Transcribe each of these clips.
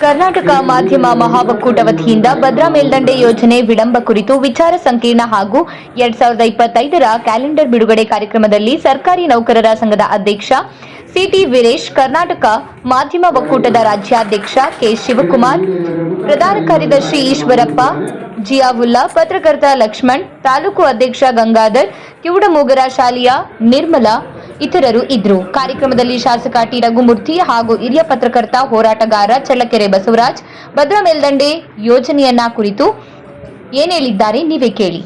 ಕರ್ನಾಟಕ ಮಾಧ್ಯಮ ಮಹಾಒಕ್ಕೂಟ ವತಿಯಿಂದ ಭದ್ರಾ ಮೇಲ್ದಂಡೆ ಯೋಜನೆ ವಿಳಂಬ ಕುರಿತು ವಿಚಾರ ಸಂಕಿರಣ ಹಾಗೂ ಎರಡ್ ಸಾವಿರದ ಇಪ್ಪತ್ತೈದರ ಕ್ಯಾಲೆಂಡರ್ ಬಿಡುಗಡೆ ಕಾರ್ಯಕ್ರಮದಲ್ಲಿ ಸರ್ಕಾರಿ ನೌಕರರ ಸಂಘದ ಅಧ್ಯಕ್ಷ ಸಿಟಿ ವೀರೇಶ್, ಕರ್ನಾಟಕ ಮಾಧ್ಯಮ ಒಕ್ಕೂಟದ ರಾಜ್ಯಾಧ್ಯಕ್ಷ ಕೆ ಶಿವಕುಮಾರ್, ಪ್ರಧಾನ ಕಾರ್ಯದರ್ಶಿ ಈಶ್ವರಪ್ಪ, ಜಿಯಾವುಲ್ಲಾ, ಪತ್ರಕರ್ತ ಲಕ್ಷ್ಮಣ್, ತಾಲೂಕು ಅಧ್ಯಕ್ಷ ಗಂಗಾಧರ್ ಕಿವುಡಮೂಗರ ಶಾಲೆಯ ನಿರ್ಮಲಾ ಇತರರು ಇದ್ರು. ಕಾರ್ಯಕ್ರಮದಲ್ಲಿ ಶಾಸಕ ಟಿ. ರಘುಮೂರ್ತಿ ಹಾಗೂ ಹಿರಿಯ ಪತ್ರಕರ್ತ ಹೋರಾಟಗಾರ ಚಳ್ಳಕೆರೆ ಬಸವರಾಜ್, ಭದ್ರಾ ಮೇಲ್ದಂಡೆ ಯೋಜನೆಯನ್ನ ಕುರಿತು ಏನ್ ಹೇಳಿದ್ದಾರೆ ನೀವೇ ಕೇಳಿ.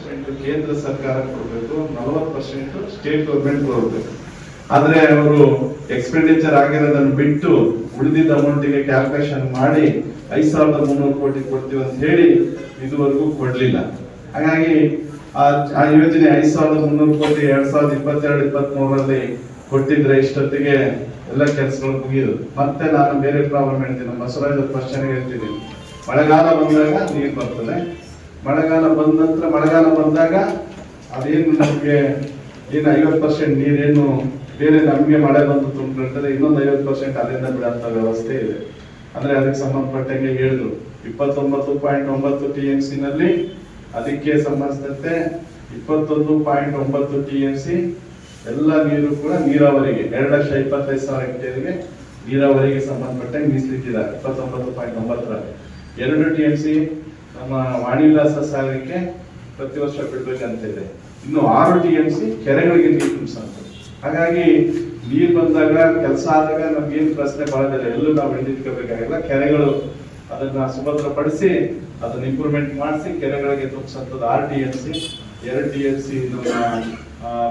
ಕೇಂದ್ರ ಸರ್ಕಾರ ಕೊಡಬೇಕು, ನಲವತ್ತು ಪರ್ಸೆಂಟ್ ಸ್ಟೇಟ್ ಗೌರ್ಮೆಂಟ್ ಕೊಡಬೇಕು. ಆದ್ರೆ ಅವರು ಎಕ್ಸ್ಪೆಂಡಿಚರ್ ಆಗಿರೋದನ್ನು ಬಿಟ್ಟು ಉಳಿದಿದ್ದ ಅಮೌಂಟಿಗೆ ಕ್ಯಾಲ್ಕುಲೇಷನ್ ಮಾಡಿ ಐದ್ ಸಾವಿರದ ಮುನ್ನೂರು ಕೋಟಿ ಕೊಡ್ತೀವಿ ಅಂತ ಹೇಳಿ ಇದುವರೆಗೂ ಕೊಡ್ಲಿಲ್ಲ. ಹಾಗಾಗಿ ಆ ಯೋಜನೆ ಐದ್ ಸಾವಿರದ ಮುನ್ನೂರು ಕೋಟಿ, ಎರಡ್ ಸಾವಿರದ ಇಪ್ಪತ್ತೆರಡು ಇಪ್ಪತ್ತ್ ಮೂರರಲ್ಲಿ ಕೊಟ್ಟಿದ್ರೆ ಇಷ್ಟೊತ್ತಿಗೆ ಎಲ್ಲ ಕೆಲಸಗಳು ಮುಗಿದು ಮತ್ತೆ ನಾನು ಬೇರೆ ಪ್ರಾಬ್ಲಮ್ ಹೇಳ್ತೀನಿ. ಬಸವರಾಜ ಕ್ವಶನ್ ಹೇಳ್ತೀನಿ. ಮಳೆಗಾಲ ಬಂದಾಗ ನೀರು ಬರ್ತದೆ. ಮಳೆಗಾಲ ಬಂದ ನಂತರ, ಮಳೆಗಾಲ ಬಂದಾಗ ಅದೇನು ನಮಗೆ ಏನು ಐವತ್ತು ಪರ್ಸೆಂಟ್ ನೀರೇನು ಬೇರೆ ನಮಗೆ ಮಳೆ ಬಂದು ತುಂಬಿರ್ತದೆ, ಇನ್ನೊಂದು ಐವತ್ತು ಪರ್ಸೆಂಟ್ ಅಲ್ಲಿಂದ ಬಿಡಂತ ವ್ಯವಸ್ಥೆ ಇದೆ. ಅಂದ್ರೆ ಅದಕ್ಕೆ ಸಂಬಂಧಪಟ್ಟಂಗೆ ಹೇಳಿದ್ರು. ಇಪ್ಪತ್ತೊಂಬತ್ತು ಪಾಯಿಂಟ್ ಒಂಬತ್ತು ಟಿ ಎಂ ಸಿ ನಲ್ಲಿ ಅದಕ್ಕೆ ಸಂಬಂಧಿಸಿದಂತೆ ಇಪ್ಪತ್ತೊಂದು ಪಾಯಿಂಟ್ ಒಂಬತ್ತು ಟಿ ಎಂ ಸಿ ಎಲ್ಲ ನೀರು ಕೂಡ ನೀರಾವರಿಗೆ, ಎರಡು ಲಕ್ಷ ಇಪ್ಪತ್ತೈದು ಸಾವಿರ ಹೆಕ್ಟೇರ್ಗೆ ನೀರಾವರಿಗೆ ಸಂಬಂಧಪಟ್ಟಂಗೆ ಮೀಸಲಿಟ್ಟಿದ್ದಾರೆ, ಇಪ್ಪತ್ತೊಂಬತ್ತು ಪಾಯಿಂಟ್ ಒಂಬತ್ತರಲ್ಲಿ. ಎರಡು ಟಿ ಎಂ ಸಿ ನಮ್ಮ ವಾಣಿವಿಲಾಸ ಸಾಗರಕ್ಕೆ ಪ್ರತಿ ವರ್ಷ ಬಿಡ್ಬೇಕಂತ ಇದೆ ಇನ್ನು ಆರು ಟಿ ಎಂ ಸಿ ಕೆರೆಗಳಿಗೆ ನೀರು ತುಂಬಿಸಂತ ಹಾಗಾಗಿ ನೀರು ಬಂದಾಗ, ಕೆಲಸ ಆದಾಗ ನಮ್ಗೇನು ಪ್ರಶ್ನೆ ಬರೋದಿಲ್ಲ. ಎಲ್ಲೂ ನಾವು ಹಿಡಿದಿಟ್ಕೋಬೇಕಾಗಿಲ್ಲ ಕೆರೆಗಳು ಅದನ್ನ ಸುಭದ್ರಪಡಿಸಿ, ಅದನ್ನ ಇಂಪ್ರೂವ್ಮೆಂಟ್ ಮಾಡಿಸಿ, ಕೆರೆಗಳಿಗೆ ತುಂಬಿಸಂಥದ್ದು ಆರ್ ಡಿ ಎಲ್ ಸಿ ಎರಡು ಡಿ ಎಲ್ ಸಿ ನಮ್ಮ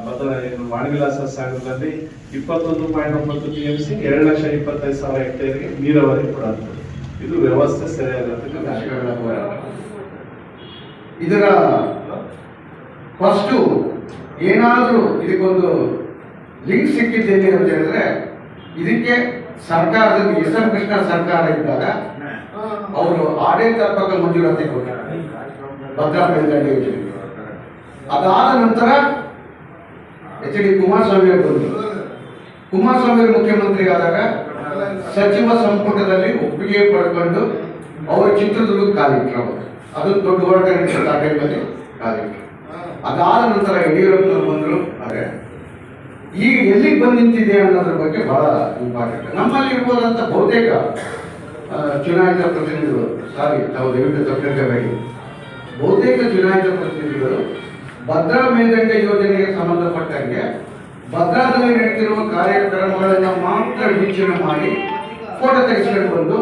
ಭದ್ರ ಏನು ವಾಣಿವಿಲಾಸ ಸಾಗರದಲ್ಲಿ. ಇಪ್ಪತ್ತೊಂದು ಪಾಯಿಂಟ್ ಒಂಬತ್ತು ಟಿ ಎಂ ಸಿ ಎರಡು ಲಕ್ಷ ಇಪ್ಪತ್ತೈದು ಸಾವಿರ ಹೆಕ್ಟೇರ್ಗೆ ನೀರಾವರಿ ಕೂಡ ಇದು ವ್ಯವಸ್ಥೆ ಸರಿಯಾಗಿರೋದಕ್ಕೆ ಇದರ ಫಸ್ಟು ಏನಾದರೂ ಇದಕ್ಕೊಂದು ಲಿಂಕ್ ಸಿಕ್ಕಿದ್ದೇನೆ ಅಂತ ಹೇಳಿದ್ರೆ, ಇದಕ್ಕೆ ಸರ್ಕಾರದಲ್ಲಿ ಎಸ್ ಎಂ ಕೃಷ್ಣ ಸರ್ಕಾರ ಇದ್ದಾಗ ಅವರು ಆಡಳಿತಾತ್ಮಕ ಮಂಜೂರಾತಿ ಕೊಟ್ಟರು. ಭದ್ರಾ ಮೇಲ್ದಂಡೆ ಯೋಜನೆ ಅದಾದ ನಂತರ ಎಚ್ ಡಿ ಕುಮಾರಸ್ವಾಮಿ ಅವರು ಬಂದರು. ಕುಮಾರಸ್ವಾಮಿ ಅವರು ಮುಖ್ಯಮಂತ್ರಿ ಆದಾಗ ಸಚಿವ ಸಂಪುಟದಲ್ಲಿ ಒಪ್ಪಿಗೆ ಪಡ್ಕೊಂಡು ಅವರು ಚಿತ್ರದುರ್ಗ ಅವರು. ಅದು ದೊಡ್ಡ ಹೋರಾಟ ನಡೆಸಿದ ಆ ಟೈಮಲ್ಲಿ ಅದಾದ ನಂತರ ಯಡಿಯೂರಪ್ಪನವರು ಬಂದರು. ಹಾಗೆ ಈಗ ಎಲ್ಲಿಗೆ ಬಂದು ನಿಂತಿದೆ ಅನ್ನೋದ್ರ ಬಗ್ಗೆ ಬಹಳ ಇಂಪಾರ್ಟೆಂಟ್. ನಮ್ಮಲ್ಲಿ ಇರ್ಬೋದಂತ ಬಹುತೇಕ ಚುನಾಯಿತ ಪ್ರತಿನಿಧಿಗಳು, ಸಾರಿ, ತಾವು ದಯವಿಟ್ಟು ತಪ್ಪಿರಬೇಡಿ. ಬಹುತೇಕ ಚುನಾಯಿತ ಪ್ರತಿನಿಧಿಗಳು ಭದ್ರಾ ಮೇಲ್ದಂಡೆ ಯೋಜನೆಗೆ ಸಂಬಂಧಪಟ್ಟಂಗೆ ಭದ್ರಾದಲ್ಲಿ ನಡೆಯುತ್ತಿರುವ ಕಾರ್ಯಕ್ರಮಗಳನ್ನು ಮಾತ್ರ ವೀಕ್ಷಣೆ ಮಾಡಿ ಫೋಟೋ ತೆಗೆಸಿಕೊಂಡು ಬಂದು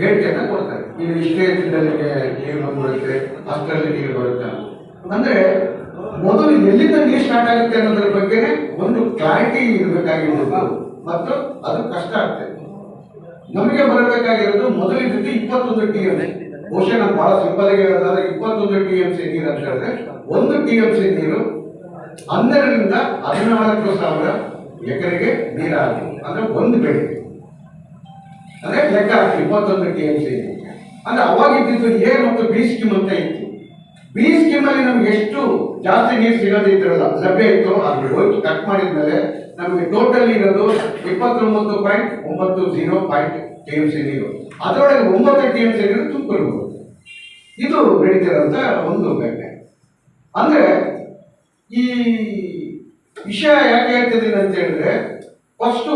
ಹೇಳಿಕೆಯನ್ನು ಕೊಡ್ತಾರೆ. ನೀವು ಇಷ್ಟೇ ದಿನದಲ್ಲಿಗೆ ನೀರು ಬರುತ್ತೆ ಅಷ್ಟರಲ್ಲಿ ನೀರು ಬರುತ್ತೆ ಅಂದ್ರೆ ಮೊದಲು ಎಲ್ಲಿಂದ ನೀರು ಸ್ಟಾರ್ಟ್ ಆಗುತ್ತೆ ಅನ್ನೋದ್ರ ಬಗ್ಗೆ ಒಂದು ಕ್ಲಾರಿಟಿ ಇರಬೇಕಾಗಿರೋದು ಮತ್ತು ಅದು ಕಷ್ಟ ಆಗ್ತದೆ. ನಮಗೆ ಬರಬೇಕಾಗಿರೋದು ಮೊದಲಿದ್ದು ಇಪ್ಪತ್ತೊಂದು ಟಿ ಎಂ ಬಹುಶಃ ನಾನು ಬಹಳ ಸಿಂಪಲ್ ಆಗಿ ಹೇಳೋದಾದ್ರೆ ಇಪ್ಪತ್ತೊಂದು ಟಿ ಎಂ ಸಿ ನೀರು ಅಂತ ಹೇಳಿದ್ರೆ ಒಂದು ಟಿ ಎಂ ಸಿ ನೀರು ಹನ್ನೆರಡರಿಂದ ಹದಿನಾಲ್ಕು ಸಾವಿರ ಎಕರೆಗೆ ನೀರಾಗಿ ಅಂದ್ರೆ ಒಂದು ಬೆಳೆ. ಅಂದ್ರೆ ಲೆಕ್ಕ ಇಪ್ಪತ್ತೊಂದು ಟಿ ಎಂ ಸಿ ಅಂದ್ರೆ ಅವಾಗ ಇದ್ದಿದ್ದು ಎ ಮತ್ತು ಬಿ ಸ್ಕೀಮ್ ಬಿ ಸ್ಕೀಮಲ್ಲಿ ನಮ್ಗೆ ಎಷ್ಟು ಜಾಸ್ತಿ ನೀರು ಸಿಗೋದಿದ್ರಲ್ಲ ಲಭ್ಯ ಇತ್ತು ಅದ್ರ ಹೋಗಿ ಕಟ್ ಮಾಡಿದ್ಮೇಲೆ ನಮಗೆ ಟೋಟಲ್ ಇರೋದು ಇಪ್ಪತ್ತೊಂಬತ್ತು ಪಾಯಿಂಟ್ ಒಂಬತ್ತು zero point T M C ನೀರು. ಅದರೊಳಗೆ ಒಂಬತ್ತು ಟಿ ಎಂ ಸಿ ನೀರು ತುಂಬಿರ್ಬೋದು. ಇದು ನಡೀತಿರೋಂಥ ಒಂದು ಘಟನೆ ಅಂದ್ರೆ ಈ ವಿಷಯ ಯಾಕೆ ಹೇಳ್ತಿದ್ದೀನಿ ಅಂತ ಹೇಳಿದ್ರೆ ಫಸ್ಟು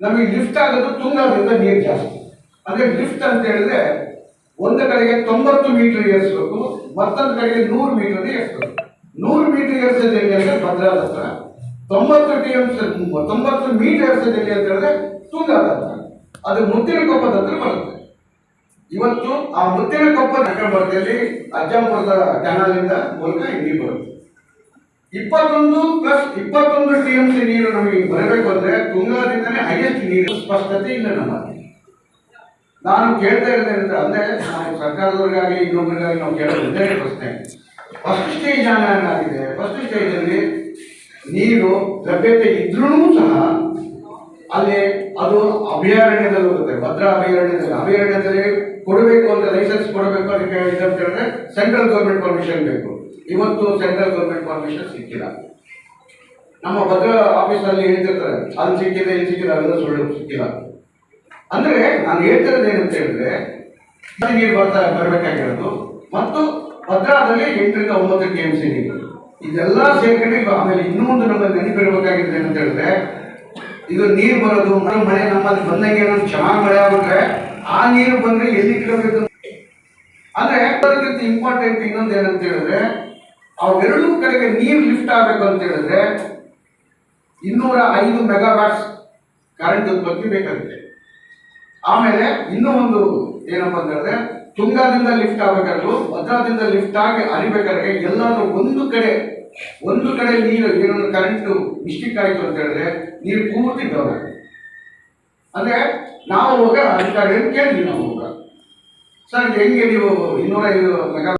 ನಮಗೆ ಲಿಫ್ಟ್ ಆಗೋದು ತುಂಗಾದ್ರಿಂದ ನೀರು ಜಾಸ್ತಿ. ಅಂದ್ರೆ ಲಿಫ್ಟ್ ಅಂತ ಹೇಳಿದ್ರೆ ಒಂದು ಕಡೆಗೆ ತೊಂಬತ್ತು ಮೀಟರ್ ಏರಿಸಬೇಕು, ಮತ್ತೊಂದು ಕಡೆಗೆ ನೂರು ಮೀಟರ್ ಏರಿಸಬೇಕು. ನೂರು ಮೀಟರ್ ಏರಿಸೋದು ಎಲ್ಲಿ ಅಂದ್ರೆ ಭದ್ರಾದ ಹತ್ರ ತೊಂಬತ್ತು ಟಿ ಎಂ ತೊಂಬತ್ತು ಮೀಟರ್ ಏರಿಸೋದು ಎಲ್ಲಿ ಅಂತ ಹೇಳಿದ್ರೆ ತುಂಗಾದ ಹತ್ರ ಅದು ಮುತ್ತಿನ ಕೊಪ್ಪದ ಹತ್ರ ಬರುತ್ತೆ. ಇವತ್ತು ಆ ಮುತ್ತಿನ ಕೊಪ್ಪ ನಗರದಲ್ಲಿ ಅಜ್ಜಂಪುರದ ಕೆನಾಲಿಂದ ಮೂಲಕ ನೀರು ಬರುತ್ತೆ. ಇಪ್ಪತ್ತೊಂದು ಪ್ಲಸ್ ಇಪ್ಪತ್ತೊಂದು ಟಿ ಎಂ ಸಿ ನೀರು ನಮಗೆ ಬರಬೇಕು ಅಂದ್ರೆ ತುಂಗಾದಿಂದನೇ ಹೈಯೆಸ್ಟ್ ನೀರು ಸ್ಪಷ್ಟತೆ ಇಲ್ಲ ನಮ್ಮಲ್ಲಿ. ನಾನು ಕೇಳ್ತಾ ಇರ್ತೇನೆ ಅಂದ್ರೆ ನಾವು ಸರ್ಕಾರದವರಿಗಾಗಿ ಇನ್ನೊಬ್ಬರಿಗಾಗಿ ನಾವು ಕೇಳೋದು ಅಂತ ಪ್ರಶ್ನೆ. ಫಸ್ಟ್ ಸ್ಟೇಜ್ ಏನಾಗಿದೆ ಫಸ್ಟ್ ಸ್ಟೇಜಲ್ಲಿ ನೀರು ಲಭ್ಯತೆ ಇದ್ರೂ ಸಹ ಅಲ್ಲಿ ಅದು ಅಭಯಾರಣ್ಯದಲ್ಲಿ ಹೋಗುತ್ತೆ. ಭದ್ರಾ ಅಭಯಾರಣ್ಯದಲ್ಲಿ. ಅಭಯಾರಣ್ಯದಲ್ಲಿ ಕೊಡಬೇಕು ಅಂತ ಲೈಸೆನ್ಸ್ ಕೊಡಬೇಕು ಅದಕ್ಕೆ ಅಂತ ಹೇಳಿದ್ರೆ ಸೆಂಟ್ರಲ್ ಗೌರ್ಮೆಂಟ್ ಪರ್ಮಿಷನ್ ಬೇಕು. ಇವತ್ತು ಸೆಂಟ್ರಲ್ ಗೌರ್ಮೆಂಟ್ ಪರ್ಮಿಷನ್ ಸಿಕ್ಕಿಲ್ಲ. ನಮ್ಮ ಭದ್ರಾ ಆಫೀಸಲ್ಲಿ ಹೇಳ್ತಿರ್ತಾರೆ, ಅಲ್ಲಿ ಸಿಕ್ಕಿದೆ, ಇಲ್ಲಿ ಸಿಕ್ಕಿದೆ ಅವೆಲ್ಲ ಸುಳ್ಳು ಸಿಕ್ಕಿಲ್ಲ. ಅಂದ್ರೆ ನಾನು ಹೇಳ್ತಿರೋದು ಏನಂತ ಹೇಳಿದ್ರೆ ನೀರು ಬರ್ತಾ ಬರಬೇಕಾಗಿರೋದು. ಮತ್ತು ಭದ್ರಾದಲ್ಲಿ ಎಂಟರಿಂದ ಒಂಬತ್ತು ಟಿ ಎಂ ಸಿ ನೀರು. ಇದೆಲ್ಲ ಈಗ ಆಮೇಲೆ ಇನ್ನೂ ಒಂದು ನಮಗೆ ನೆನಪಿಡಬೇಕಾಗಿದೆ ಏನಂತ ಹೇಳಿದ್ರೆ, ಇದು ನೀರು ಬರೋದು, ಮನೆ ಮನೆ ನಮ್ಮಲ್ಲಿ ಬಂದಂಗೆ ಏನೋ ಚೆನ್ನಾಗಿ ಮಳೆ ಆಗ್ಬಿಟ್ರೆ ಆ ನೀರು ಬಂದ್ರೆ ಎಲ್ಲಿ ಇಟ್ಕೋಬೇಕು? ಅಂದ್ರೆ ಅದಕ್ಕಿಂತ ಇಂಪಾರ್ಟೆಂಟ್ ಇನ್ನೊಂದು ಏನಂತ ಹೇಳಿದ್ರೆ ಅವೆರಡೂ ಕಡೆಗೆ ನೀರು ಲಿಫ್ಟ್ ಆಗಬೇಕು ಅಂತ ಹೇಳಿದ್ರೆ, ಇನ್ನೂರ ಐದು ಮೆಗಾವ್ಯಾಟ್ಸ್ ಕರೆಂಟ್ ಉತ್ಪತ್ತಿ ಬೇಕಾಗುತ್ತೆ. ಆಮೇಲೆ ಇನ್ನೂ ಒಂದು ಏನಪ್ಪ ಅಂತ ಹೇಳಿದ್ರೆ, ತುಂಗಾದಿಂದ ಲಿಫ್ಟ್ ಆಗ್ಬೇಕಾದ್ರು ಭದ್ರಾದಿಂದ ಲಿಫ್ಟ್ ಆಗಿ ಅರಿಬೇಕಾದ್ರೆ ಎಲ್ಲಾದ್ರೂ ಒಂದು ಕಡೆ ಒಂದು ಕಡೆ ನೀರು ಏನೊಂದು ಕರೆಂಟ್ ಮಿಸ್ಟೇಕ್ ಆಯ್ತು ಅಂತ ಹೇಳಿದ್ರೆ ನೀರು ಪೂರ್ತಿ ಡೌನ್ ಅಂದ್ರೆ ನಾವು ಹೋಗ ಅಧಿಕಾರಿಯನ್ನು ಕೇಳಿದ್ವಿ ನಾವು ಹೋಗ ಸರ್, ಹೆಂಗೆ ನೀವು ಇನ್ನೂರ ಐದು ಮೆಗಾ